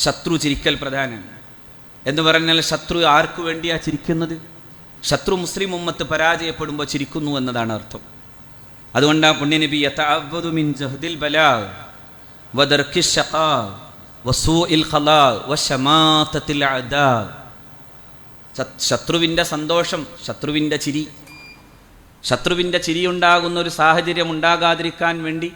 ശത്രു ചിരിക്കൽ പ്രധാനം. എന്ന് പറഞ്ഞാൽ ശത്രു ആർക്കു വേണ്ടിയാണ് ചിരിക്കുന്നത്? ശത്രു മുസ്ലിം ഉമ്മത്ത് പരാജയപ്പെടുമ്പോൾ ചിരിക്കുന്നു എന്നതാണ് അർത്ഥം. അതുകൊണ്ടാണ് പുണ്യനബി മിൻ ജഹദിൽ ബലാ ഖലാ അദാ. ശത്- ശത്രുവിന്റെ സന്തോഷം ശത്രുവിന്റെ ചിരി. ശത്രുവിന്റെ ചിരിയുണ്ടാകുന്ന ഒരു സാഹചര്യം ഉണ്ടാകാതിരിക്കാൻ വേണ്ടി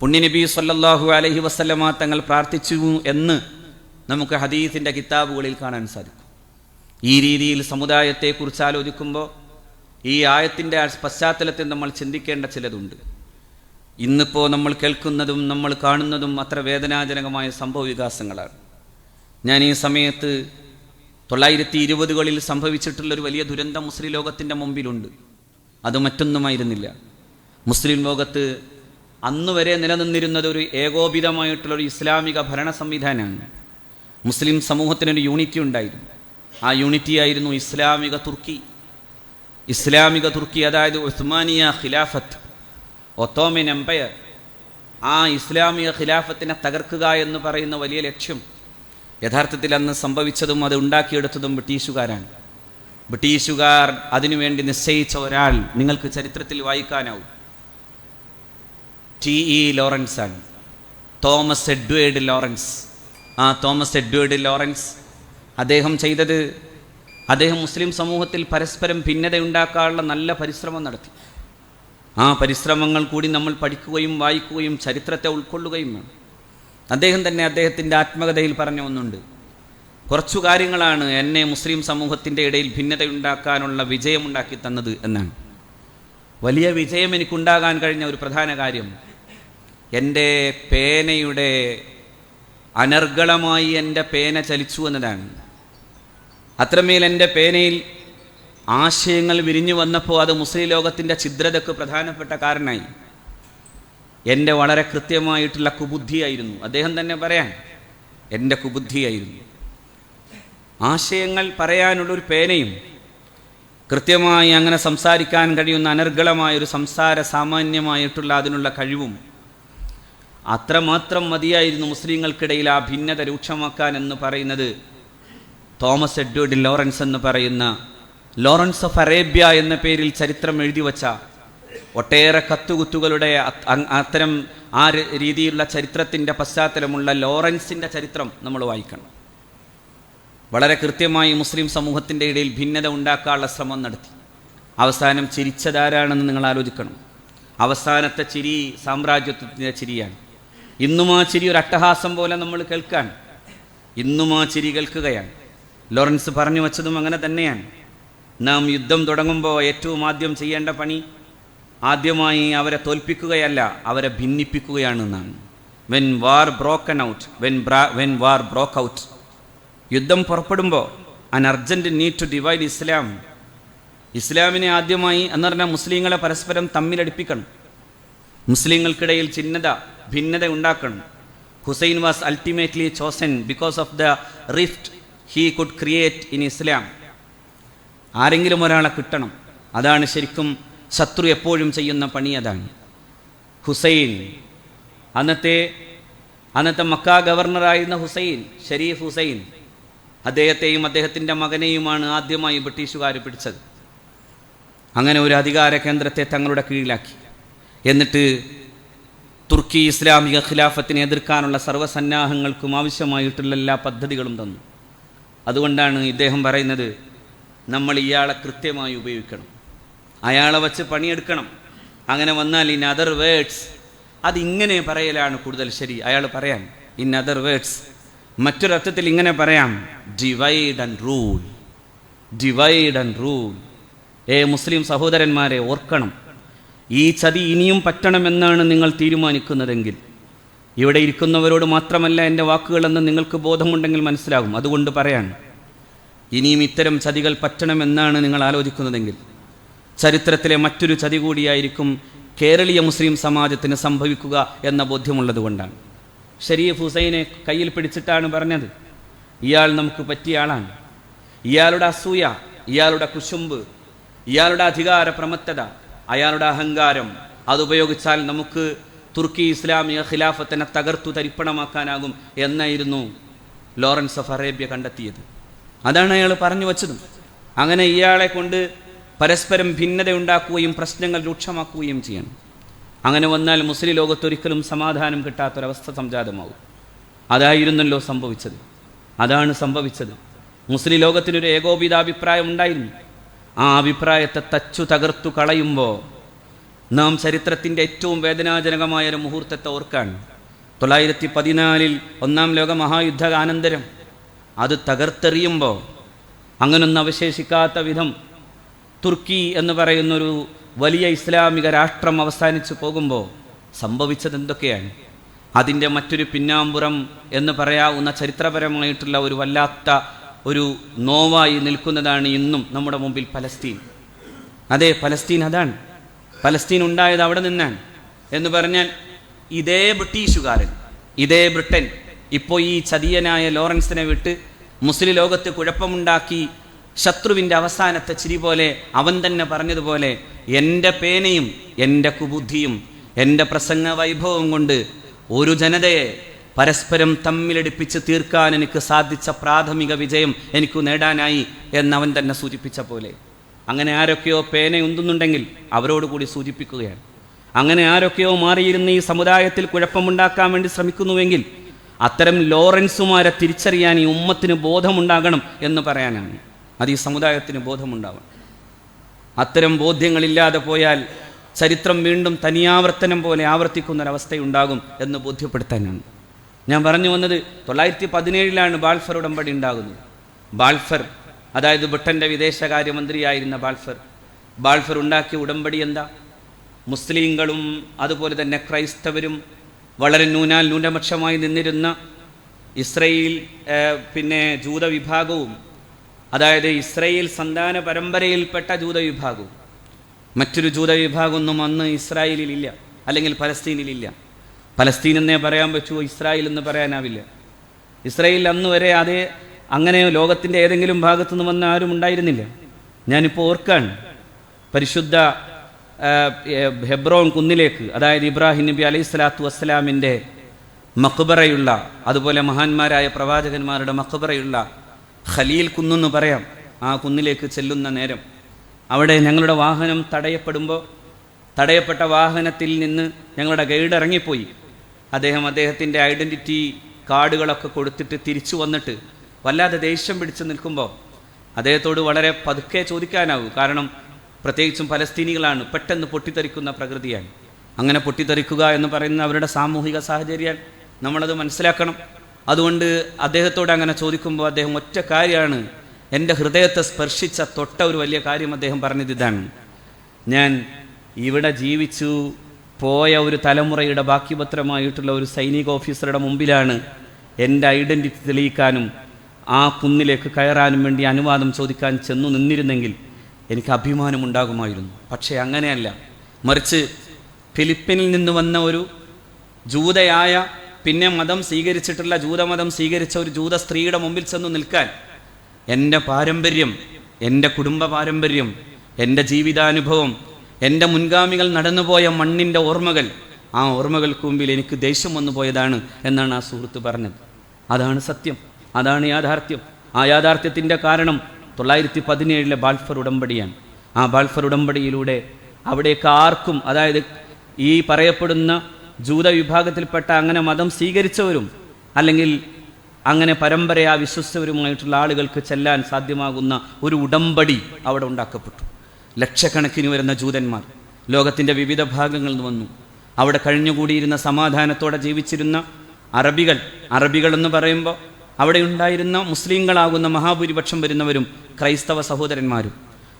പുണ്യനബി സല്ലാഹു അലഹി വസ്ലമ തങ്ങൾ പ്രാർത്ഥിച്ചു എന്ന് നമുക്ക് ഹദീസിന്റെ കിതാബുകളിൽ കാണാൻ സാധിക്കും. ഈ രീതിയിൽ സമുദായത്തെക്കുറിച്ച് ആലോചിക്കുമ്പോൾ ഈ ആയത്തിന്റെ പശ്ചാത്തലത്തിൽ നമ്മൾ ചിന്തിക്കേണ്ട ചിലതുണ്ട്. ഇന്നിപ്പോൾ നമ്മൾ കേൾക്കുന്നതും നമ്മൾ കാണുന്നതും അത്ര വേദനാജനകമായ സംഭവ വികാസങ്ങളാണ്. ഞാൻ ഈ സമയത്ത് തൊള്ളായിരത്തി ഇരുപതുകളിൽ സംഭവിച്ചിട്ടുള്ളൊരു വലിയ ദുരന്തം മുസ്ലിം ലോകത്തിന്റെ മുമ്പിലുണ്ട്. അത് മറ്റൊന്നുമായിരുന്നില്ല. മുസ്ലിം ലോകത്ത് അന്ന് വരെ നിലനിന്നിരുന്നത് ഒരു ഏകോപിതമായിട്ടുള്ളൊരു ഇസ്ലാമിക ഭരണ സംവിധാനമാണ്. മുസ്ലിം സമൂഹത്തിനൊരു യൂണിറ്റി ഉണ്ടായിരുന്നു. ആ യൂണിറ്റി ആയിരുന്നു ഇസ്ലാമിക തുർക്കി. ഇസ്ലാമിക തുർക്കി അതായത് ഉസ്മാനിയ ഖിലാഫത്ത് ഒത്തോമൻ എംപയർ. ആ ഇസ്ലാമിക ഖിലാഫത്തിനെ തകർക്കുക എന്ന് പറയുന്ന വലിയ ലക്ഷ്യം യഥാർത്ഥത്തിൽ അന്ന് സംഭവിച്ചതും അത് ഉണ്ടാക്കിയെടുത്തതും ബ്രിട്ടീഷുകാരാണ്. ബ്രിട്ടീഷുകാർ അതിനുവേണ്ടി നിശ്ചയിച്ച ഒരാൾ നിങ്ങൾക്ക് ചരിത്രത്തിൽ വായിക്കാനാവും. ടി ഇ ലോറൻസ് ആണ്. Thomas Edward Lawrence. ആ തോമസ് എഡ്വേർഡ് ലോറൻസ്. അദ്ദേഹം ചെയ്തത് അദ്ദേഹം മുസ്ലിം സമൂഹത്തിൽ പരസ്പരം ഭിന്നതയുണ്ടാക്കാനുള്ള നല്ല പരിശ്രമം നടത്തി. ആ പരിശ്രമങ്ങൾ കൂടി നമ്മൾ പഠിക്കുകയും വായിക്കുകയും ചരിത്രത്തെ ഉൾക്കൊള്ളുകയും വേണം. അദ്ദേഹം തന്നെ അദ്ദേഹത്തിന്റെ ആത്മകഥയിൽ പറഞ്ഞ ഒന്നുണ്ട്. കുറച്ചു കാര്യങ്ങളാണ് എന്നെ മുസ്ലിം സമൂഹത്തിന്റെ ഇടയിൽ ഭിന്നതയുണ്ടാക്കാനുള്ള വിജയമുണ്ടാക്കി തന്നത് എന്നാണ്. വലിയ വിജയം എനിക്കുണ്ടാകാൻ കഴിഞ്ഞ ഒരു പ്രധാന കാര്യം എന്റെ പേനയുടെ അനർഗളമായി എന്റെ പേന ചലിച്ചു എന്നതാണ്. അത്രമേൽ എന്റെ പേനയിൽ ആശയങ്ങൾ വിരിഞ്ഞു വന്നപ്പോൾ അത് മുസ്ലിം ലോകത്തിന്റെ ഛിദ്രതയ്ക്ക് പ്രധാനപ്പെട്ട കാരണമായി. എന്റെ വളരെ കൃത്യമായിട്ടുള്ള കുബുദ്ധിയായിരുന്നു. അദ്ദേഹം തന്നെ പറയാൻ എന്റെ കുബുദ്ധിയായിരുന്നു. ആശയങ്ങൾ പറയാനുള്ളൊരു പേനയും കൃത്യമായി അങ്ങനെ സംസാരിക്കാൻ കഴിയുന്ന അനർഗളമായൊരു സംസാര സാമാന്യമായിട്ടുള്ള അതിനുള്ള കഴിവും അത്രമാത്രം മതിയായിരുന്നു മുസ്ലിങ്ങൾക്കിടയിൽ ആ ഭിന്നത രൂക്ഷമാക്കാൻ എന്ന് പറയുന്നത്. തോമസ് എഡ്വേർഡ് ലോറൻസ് എന്ന് പറയുന്ന ലോറൻസ് ഓഫ് അറേബ്യ എന്ന പേരിൽ ചരിത്രം എഴുതി വച്ച ഒട്ടേറെ കത്തുകുത്തുകളുടെ അത്- അത്തരം ആ രീതിയിലുള്ള ചരിത്രത്തിന്റെ പശ്ചാത്തലമുള്ള ലോറൻസിന്റെ ചരിത്രം നമ്മൾ വായിക്കണം. വളരെ കൃത്യമായി മുസ്ലിം സമൂഹത്തിന്റെ ഇടയിൽ ഭിന്നത ഉണ്ടാക്കാനുള്ള ശ്രമം നടത്തി. അവസാനം ചിരിച്ചതാരാണെന്ന് നിങ്ങൾ ആലോചിക്കണം. അവസാനത്തെ ചിരി സാമ്രാജ്യത്വത്തിന്റെ ചിരിയാണ്. ഇന്നും ഒരു അട്ടഹാസം പോലെ നമ്മൾ കേൾക്കാൻ. ഇന്നും കേൾക്കുകയാണ്. ലോറൻസ് പറഞ്ഞു വച്ചതും അങ്ങനെ തന്നെയാണ്. നാം യുദ്ധം തുടങ്ങുമ്പോൾ ഏറ്റവും ആദ്യം ചെയ്യേണ്ട പണി ആദ്യമായി അവരെ തോൽപ്പിക്കുകയല്ല അവരെ ഭിന്നിപ്പിക്കുകയാണെന്നാണ്. When war broken out when bra when war broke out യുദ്ധം പുറപ്പെടുമ്പോൾ an urgent need to divide Islam ഇസ്ലാമിനെ ആദ്യമായി എന്ന് പറഞ്ഞാൽ മുസ്ലിങ്ങളെ പരസ്പരം തമ്മിലടിപ്പിക്കണം. മുസ്ലിങ്ങൾക്കിടയിൽ ചിഹ്നത ഭിന്നത ഉണ്ടാക്കണം. Hussein was ultimately chosen because of the rift he could create in Islam ആരെങ്കിലും ഒരാളെ കിട്ടണം. അതാണ് ശരിക്കും ശത്രു എപ്പോഴും ചെയ്യുന്ന പണി അതാണ്. ഹുസൈൻ അന്നത്തെ അന്നത്തെ മക്ക ഗവർണറായിരുന്ന ഹുസൈൻ ഷരീഫ് ഹുസൈൻ അദ്ദേഹത്തെയും അദ്ദേഹത്തിന്റെ മകനെയുമാണ് ആദ്യമായി ബ്രിട്ടീഷുകാർ പിടിച്ചത്. അങ്ങനെ ഒരു അധികാര കേന്ദ്രത്തെ തങ്ങളുടെ കീഴിലാക്കി. എന്നിട്ട് തുർക്കി ഇസ്ലാമിക ഖിലാഫത്തിനെ എതിർക്കാനുള്ള സർവസന്നാഹങ്ങൾക്കും ആവശ്യമായിട്ടുള്ള എല്ലാ പദ്ധതികളും തന്നു. അതുകൊണ്ടാണ് ഇദ്ദേഹം പറയുന്നത് നമ്മൾ ഇയാളെ കൃത്യമായി ഉപയോഗിക്കണം. അയാളെ വച്ച് പണിയെടുക്കണം. അങ്ങനെ വന്നാൽ ഇൻ അതർ വേർഡ്സ് അതിങ്ങനെ പറയലാണ് കൂടുതൽ ശരി. അയാൾ പറയാം ഇൻ അതർ വേർഡ്സ് മറ്റൊരർത്ഥത്തിൽ ഇങ്ങനെ പറയാം divide and rule divide and rule ഏ മുസ്ലിം സഹോദരന്മാരെ ഓർക്കണം. ഈ ചതി ഇനിയും പറ്റണമെന്നാണ് നിങ്ങൾ തീരുമാനിക്കുന്നതെങ്കിൽ. ഇവിടെ ഇരിക്കുന്നവരോട് മാത്രമല്ല എന്റെ വാക്കുകളെന്ന് നിങ്ങൾക്ക് ബോധമുണ്ടെങ്കിൽ മനസ്സിലാകും. അതുകൊണ്ട് പറയാൻ ഇനിയും ഇത്തരം ചതികൾ പറ്റണമെന്നാണ് നിങ്ങൾ ആലോചിക്കുന്നതെങ്കിൽ. ചരിത്രത്തിലെ മറ്റൊരു ചതി കൂടിയായിരിക്കും കേരളീയ മുസ്ലിം സമാജത്തിന് സംഭവിക്കുക എന്ന ബോധ്യമുള്ളത് കൊണ്ടാണ്. ഷരീഫ് ഹുസൈനെ കയ്യിൽ പിടിച്ചിട്ടാണ് പറഞ്ഞത്. ഇയാൾ നമുക്ക് പറ്റിയ ആളാണ്. ഇയാളുടെ അസൂയ ഇയാളുടെ കുശുമ്പ് ഇയാളുടെ അധികാര പ്രമത്തത അയാളുടെ അഹങ്കാരം അതുപയോഗിച്ചാൽ നമുക്ക് തുർക്കി ഇസ്ലാമിക ഖിലാഫത്തിനെ തകർത്തു തരിപ്പണമാക്കാനാകും എന്നായിരുന്നു ലോറൻസ് ഓഫ് അറേബ്യ കണ്ടെത്തിയത്. അതാണ് അയാൾ പറഞ്ഞു വച്ചതും. അങ്ങനെ ഇയാളെ കൊണ്ട് പരസ്പരം ഭിന്നത ഉണ്ടാക്കുകയും പ്രശ്നങ്ങൾ രൂക്ഷമാക്കുകയും ചെയ്യണം. അങ്ങനെ വന്നാൽ മുസ്ലിം ലോകത്ത് ഒരിക്കലും സമാധാനം കിട്ടാത്തൊരവസ്ഥ സംജാതമാവും. അതായിരുന്നല്ലോ സംഭവിച്ചത്. അതാണ് സംഭവിച്ചത്. മുസ്ലിം ലോകത്തിനൊരു ഏകോപിതാഭിപ്രായം ഉണ്ടായിരുന്നു. ആ അഭിപ്രായത്തെ തച്ചു തകർത്തു കളയുമ്പോൾ നാം ചരിത്രത്തിന്റെ ഏറ്റവും വേദനാജനകമായ ഒരു മുഹൂർത്തത്തെ ഓർക്കാൻ തൊള്ളായിരത്തി പതിനാലിൽ ഒന്നാം ലോക മഹായുദ്ധാനന്തരം അത് തകർത്തെറിയുമ്പോൾ അങ്ങനൊന്നും അവശേഷിക്കാത്ത വിധം തുർക്കി എന്ന് പറയുന്നൊരു വലിയ ഇസ്ലാമിക രാഷ്ട്രം അവസാനിച്ചു പോകുമ്പോൾ സംഭവിച്ചത് എന്തൊക്കെയാണ് അതിന്റെ മറ്റൊരു പിന്നാമ്പുറം എന്ന് പറയാവുന്ന ചരിത്രപരമായിട്ടുള്ള ഒരു വല്ലാത്ത ഒരു നോവായി നിൽക്കുന്നതാണ് ഇന്നും നമ്മുടെ മുമ്പിൽ പലസ്തീൻ. അതെ പലസ്തീൻ അതാണ്. പലസ്തീൻ ഉണ്ടായത് അവിടെ നിന്നാണ്. എന്ന് പറഞ്ഞാൽ ഇതേ ബ്രിട്ടീഷുകാരൻ ഇതേ ബ്രിട്ടൻ ഇപ്പോൾ ഈ ചതിയനായ ലോറൻസിനെ വിട്ട് മുസ്ലിം ലോകത്ത് കുഴപ്പമുണ്ടാക്കി ശത്രുവിന്റെ അവസാനത്തെ ചിരി പോലെ അവൻ തന്നെ പറഞ്ഞതുപോലെ എന്റെ പേനയും എന്റെ കുബുദ്ധിയും എന്റെ പ്രസംഗ വൈഭവം കൊണ്ട് ഒരു ജനതയെ പരസ്പരം തമ്മിലടിപ്പിച്ച് തീർക്കാൻ എനിക്ക് സാധിച്ച പ്രാഥമിക വിജയം എനിക്ക് നേടാനായി എന്നവൻ തന്നെ സൂചിപ്പിച്ച പോലെ. അങ്ങനെ ആരൊക്കെയോ പേന ഉന്തുന്നുണ്ടെങ്കിൽ അവരോട് കൂടി സൂചിപ്പിക്കുകയാണ്. അങ്ങനെ ആരൊക്കെയോ മാറിയിരുന്ന ഈ സമുദായത്തിൽ കുഴപ്പമുണ്ടാക്കാൻ വേണ്ടി ശ്രമിക്കുന്നുവെങ്കിൽ അത്തരം ലോറൻസുമാരെ തിരിച്ചറിയാൻ ഈ ഉമ്മത്തിന് ബോധമുണ്ടാകണം എന്ന് പറയാനാണ്. അത് ഈ സമുദായത്തിന് ബോധമുണ്ടാവണം. അത്തരം ബോധ്യങ്ങളില്ലാതെ പോയാൽ ചരിത്രം വീണ്ടും തനിയാവർത്തനം പോലെ ആവർത്തിക്കുന്നൊരവസ്ഥയുണ്ടാകും എന്ന് ബോധ്യപ്പെടുത്താനാണ്. ഞാൻ പറഞ്ഞു വന്നത് തൊള്ളായിരത്തി പതിനേഴിലാണ് ബാൽഫർ ഉടമ്പടി ഉണ്ടാകുന്നത്. ബാൽഫർ അതായത് ബ്രിട്ടന്റെ വിദേശകാര്യമന്ത്രിയായിരുന്ന ബാൽഫർ ബാൽഫർ ഉണ്ടാക്കിയ ഉടമ്പടി എന്താ? മുസ്ലിങ്ങളും അതുപോലെ തന്നെ ക്രൈസ്തവരും വളരെ ന്യൂനാൽ ന്യൂനപക്ഷമായി നിന്നിരുന്ന ഇസ്രയേൽ പിന്നെ ജൂതവിഭാഗവും അതായത് ഇസ്രയേൽ സന്താന പരമ്പരയിൽപ്പെട്ട ജൂതവിഭാഗവും. മറ്റൊരു ജൂതവിഭാഗമൊന്നും അന്ന് ഇസ്രായേലിലില്ല അല്ലെങ്കിൽ പലസ്തീനിലില്ല. പലസ്തീൻ എന്നേ പറയാൻ പറ്റുമോ ഇസ്രായേൽ എന്ന് പറയാനാവില്ല. ഇസ്രായേൽ അന്ന് വരെ അതേ അങ്ങനെ ലോകത്തിന്റെ ഏതെങ്കിലും ഭാഗത്തു നിന്ന് വന്ന ആരും ഉണ്ടായിരുന്നില്ല. ഞാനിപ്പോൾ ഓർക്കാണ്. പരിശുദ്ധ ഹെബ്രോൻ കുന്നിലേക്ക് അതായത് ഇബ്രാഹിം നബി അലൈഹി സ്വലാത്തു വസ്സലാമിന്റെ മക്ബറയുള്ള അതുപോലെ മഹാന്മാരായ പ്രവാചകന്മാരുടെ മക്ബറയുള്ള ഖലീൽ കുന്നെന്ന് പറയാം ആ കുന്നിലേക്ക് ചെല്ലുന്ന നേരം. അവിടെ ഞങ്ങളുടെ വാഹനം തടയപ്പെടുമ്പോൾ തടയപ്പെട്ട വാഹനത്തിൽ നിന്ന് ഞങ്ങളുടെ ഗൈഡ് ഇറങ്ങിപ്പോയി. അദ്ദേഹം അദ്ദേഹത്തിന്റെ ഐഡന്റിറ്റി കാർഡുകളൊക്കെ കൊടുത്തിട്ട് തിരിച്ചു വന്നിട്ട് വല്ലാതെ ദേഷ്യം പിടിച്ചു നിൽക്കുമ്പോൾ അദ്ദേഹത്തോട് വളരെ പതുക്കെ ചോദിക്കാനാവും. കാരണം പ്രത്യേകിച്ചും പലസ്തീനികളാണ് പെട്ടെന്ന് പൊട്ടിത്തെറിക്കുന്ന പ്രകൃതിയാണ് അങ്ങനെ പൊട്ടിത്തെറിക്കുക എന്ന് പറയുന്ന അവരുടെ സാമൂഹിക സാഹചര്യം നമ്മളത് മനസ്സിലാക്കണം. അതുകൊണ്ട് അദ്ദേഹത്തോട് അങ്ങനെ ചോദിക്കുമ്പോൾ അദ്ദേഹം ഒറ്റ കാര്യമാണ് എന്റെ ഹൃദയത്തെ സ്പർശിച്ച തൊട്ട ഒരു വലിയ കാര്യം അദ്ദേഹം പറഞ്ഞത് ഇതാണ്. ഞാൻ ഇവിടെ ജീവിച്ചു പോയ ഒരു തലമുറയുടെ ബാക്കിപത്രമായിട്ടുള്ള ഒരു സൈനിക ഓഫീസറുടെ മുമ്പിലാണ് എന്റെ ഐഡന്റിറ്റി തെളിയിക്കാനും ആ കുന്നിലേക്ക് കയറാനും വേണ്ടി അനുവാദം ചോദിക്കാൻ ചെന്നു നിന്നിരുന്നെങ്കിൽ എനിക്ക് അഭിമാനമുണ്ടാകുമായിരുന്നു. പക്ഷേ അങ്ങനെയല്ല. മറിച്ച് ഫിലിപ്പിനിൽ നിന്ന് വന്ന ഒരു ജൂതയായ പിന്നെ മതം സ്വീകരിച്ചിട്ടുള്ള ജൂതമതം സ്വീകരിച്ച ഒരു ജൂത സ്ത്രീയുടെ മുമ്പിൽ ചെന്ന് നിൽക്കാൻ എന്റെ പാരമ്പര്യം എന്റെ കുടുംബ പാരമ്പര്യം എന്റെ ജീവിതാനുഭവം എന്റെ മുൻഗാമികൾ നടന്നുപോയ മണ്ണിന്റെ ഓർമ്മകൾ ആ ഓർമ്മകൾക്ക് മുമ്പിൽ എനിക്ക് ദേഷ്യം വന്നു പോയതാണ് എന്നാണ് ആ സുഹൃത്ത് പറഞ്ഞത്. അതാണ് സത്യം അതാണ് യാഥാർത്ഥ്യം. ആ യാഥാർത്ഥ്യത്തിന്റെ കാരണം തൊള്ളായിരത്തി പതിനേഴിലെ ബാൽഫർ ഉടമ്പടിയാണ്. ആ ബാൽഫർ ഉടമ്പടിയിലൂടെ അവിടേക്ക് ആർക്കും അതായത് ഈ പറയപ്പെടുന്ന ജൂത വിഭാഗത്തിൽപ്പെട്ട അങ്ങനെ മതം സ്വീകരിച്ചവരും അല്ലെങ്കിൽ അങ്ങനെ പരമ്പരയാ വിശ്വസിച്ചവരുമായിട്ടുള്ള ആളുകൾക്ക് ചെല്ലാൻ സാധ്യമാകുന്ന ഒരു ഉടമ്പടി അവിടെ ഉണ്ടാക്കപ്പെട്ടു. ലക്ഷക്കണക്കിന് വരുന്ന ജൂതന്മാർ ലോകത്തിന്റെ വിവിധ ഭാഗങ്ങളിൽ വന്നു. അവിടെ കഴിഞ്ഞുകൂടിയിരുന്ന സമാധാനത്തോടെ ജീവിച്ചിരുന്ന അറബികൾ അറബികൾ എന്ന് പറയുമ്പോൾ അവിടെ ഉണ്ടായിരുന്ന മുസ്ലിങ്ങളാകുന്ന മഹാഭൂരിപക്ഷം വരുന്നവരും ക്രൈസ്തവ സഹോദരന്മാരും.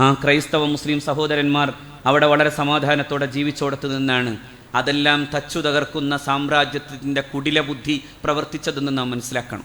ആ ക്രൈസ്തവ മുസ്ലിം സഹോദരന്മാർ അവിടെ വളരെ സമാധാനത്തോടെ ജീവിച്ചോടത്തു നിന്നാണ് അതെല്ലാം തച്ചു തകർക്കുന്ന സാമ്രാജ്യത്തിന്റെ കുടില ബുദ്ധി പ്രവർത്തിച്ചതെന്ന് നാം മനസ്സിലാക്കണം.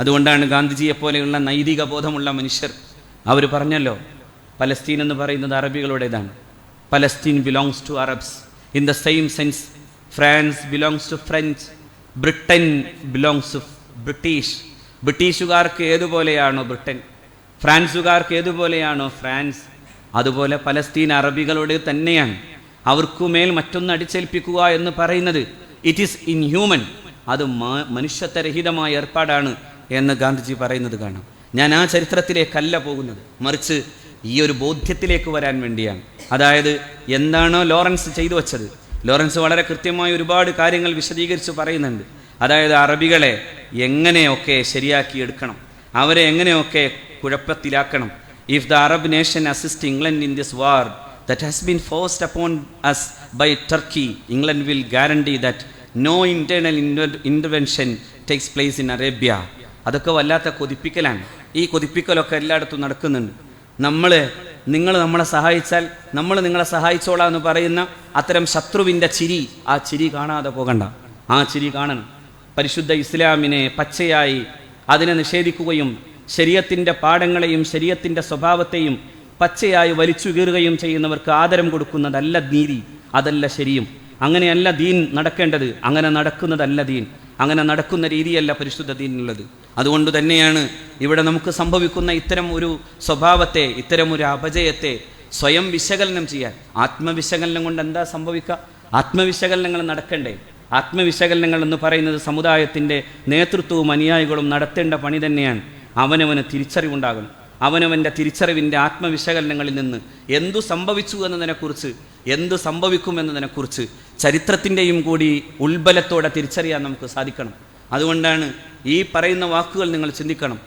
അതുകൊണ്ടാണ് ഗാന്ധിജിയെപ്പോലെയുള്ള നൈതിക ബോധമുള്ള മനുഷ്യർ. അവർ പറഞ്ഞല്ലോ പലസ്തീൻ എന്ന് പറയുന്നത് അറബികളുടേതാണ്. Palestine belongs to Arabs in the same sense France belongs to French Britain belongs to British ബ്രിട്ടീഷുകാർക്ക് ഏതുപോലെയാണോ ബ്രിട്ടൻ ഫ്രാൻസുകാർക്ക് ഏതുപോലെയാണോ ഫ്രാൻസ് അതുപോലെ പലസ്തീൻ അറബികളുടെ തന്നെയാണ്. അവർക്കുമേൽ മറ്റൊന്ന് അടിച്ചേൽപ്പിക്കുക എന്ന് പറയുന്നത് ഇറ്റ് ഈസ് ഇൻ ഹ്യൂമൻ അത് മനുഷ്യത്വരഹിതമായ ഏർപ്പാടാണ് എന്ന് ഗാന്ധിജി പറയുന്നത് കാണാം. ഞാൻ ആ ചരിത്രത്തിലേക്കല്ല പോകുന്നത്. മറിച്ച് ഈ ഒരു ബോധ്യത്തിലേക്ക് വരാൻ വേണ്ടിയാണ്. അതായത് എന്താണോ ലോറൻസ് ചെയ്തു വച്ചത്. ലോറൻസ് വളരെ കൃത്യമായി ഒരുപാട് കാര്യങ്ങൾ വിശദീകരിച്ച് പറയുന്നുണ്ട്. അതായത് അറബികളെ എങ്ങനെയൊക്കെ ശരിയാക്കി എടുക്കണം? അവരെ എങ്ങനെയൊക്കെ കുഴപ്പത്തിലാക്കണം? If the Arab nation assist England in this war that has been forced upon us by Turkey England will guarantee that no internal intervention takes place in Arabia അതൊക്കെ വല്ലാത്ത കൊതിപ്പിക്കലാണ്. ഈ കൊതിപ്പിക്കലൊക്കെ എല്ലായിടത്തും നടക്കുന്നുണ്ട്. നമ്മൾ നിങ്ങൾ നമ്മളെ സഹായിച്ചാൽ നമ്മൾ നിങ്ങളെ സഹായിച്ചോളാം എന്ന് പറയുന്ന അത്തരം ശത്രുവിന്റെ ചിരി ആ ചിരി കാണാതെ പോകണ്ട. ആ ചിരി കാണണം. പരിശുദ്ധ ഇസ്ലാമിനെ പച്ചയായി അതിനെ നിഷേധിക്കുകയും ശരീരത്തിന്റെ പാഠങ്ങളെയും ശരീരത്തിന്റെ സ്വഭാവത്തെയും പച്ചയായി വലിച്ചു കീറുകയും ചെയ്യുന്നവർക്ക് ആദരം കൊടുക്കുന്നതല്ല നീതി അതല്ല ശരിയും. അങ്ങനെയല്ല ദീൻ നടക്കേണ്ടത്. അങ്ങനെ നടക്കുന്നതല്ല ദീൻ. അങ്ങനെ നടക്കുന്ന രീതിയല്ല പരിശുദ്ധ ദീനുള്ളത് അതുകൊണ്ട് തന്നെയാണ് ഇവിടെ നമുക്ക് സംഭവിക്കുന്ന ഇത്തരം ഒരു സ്വഭാവത്തെ ഇത്തരം ഒരു അപജയത്തെ സ്വയം വിശകലനം ചെയ്യാൻ. ആത്മവിശകലനം കൊണ്ട് എന്താ സംഭവിക്കുക? ആത്മവിശകലനങ്ങൾ നടക്കണ്ടേ? ആത്മവിശകലനങ്ങൾ എന്ന് പറയുന്നത് സമുദായത്തിന്റെ നേതൃത്വവും അനുയായികളും നടത്തേണ്ട പണി തന്നെയാണ്. അവനവന് തിരിച്ചറിവുണ്ടാകണം. അവനവന്റെ തിരിച്ചറിവിന്റെ ആത്മവിശകലനങ്ങളിൽ നിന്ന് എന്തു സംഭവിച്ചു എന്നതിനെക്കുറിച്ച് എന്തു സംഭവിക്കുമെന്നതിനെക്കുറിച്ച് ചരിത്രത്തിന്റെയും കൂടി ഉൾബലത്തോടെ തിരിച്ചറിയാൻ നമുക്ക് സാധിക്കണം. അതുകൊണ്ടാണ് ഈ പറയുന്ന വാക്കുകൾ നിങ്ങൾ ചിന്തിക്കണം.